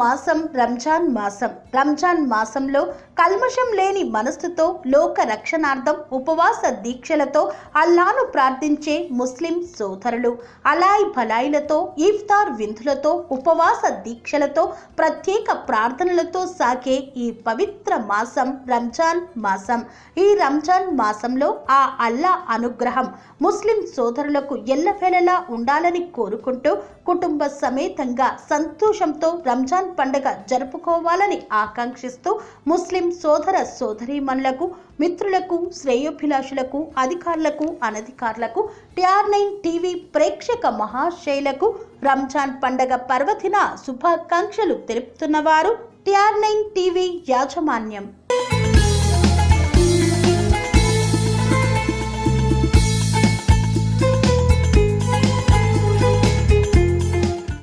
మాసం రంజాన్ మాసం. రంజాన్ మాసంలో కల్మషం లేని మనస్సుతో లోక రక్షణార్థం ఉపవాస దీక్షలతో అల్లాను ప్రార్థించే ముస్లిం సోదరులు. అలాయ్ భలాయిలతో ఇఫ్తార్ విందులతో ఉపవాస దీక్షలతో ప్రత్యేక ప్రార్థనలతో సాగే ఈ పవిత్ర మాసం రంజాన్ మాసం. ఈ రంజాన్ మాసంలో ఆ అల్లా అనుగ్రహం ముస్లిం సోదరులకు ఎల్లవేళలా ఉండాలని కోరుకుంటూ కుటుంబ సమేతంగా సంతోషంతో రంజాన్ పండుగ జరుపుకోవాలని ఆకాంక్షిస్తూ ముస్లిం సోదర సోదరీమణులకు మిత్రులకు శ్రేయోభిలాషులకు అధికారులకు అనధికారులకు టిఆర్ నైన్ టీవీ ప్రేక్షక మహాశైలకు రంజాన్ పండగ పర్వదిన శుభాకాంక్షలు తెలుపుతున్నవారు టిఆర్ నైన్ టీవీ యాజమాన్యం.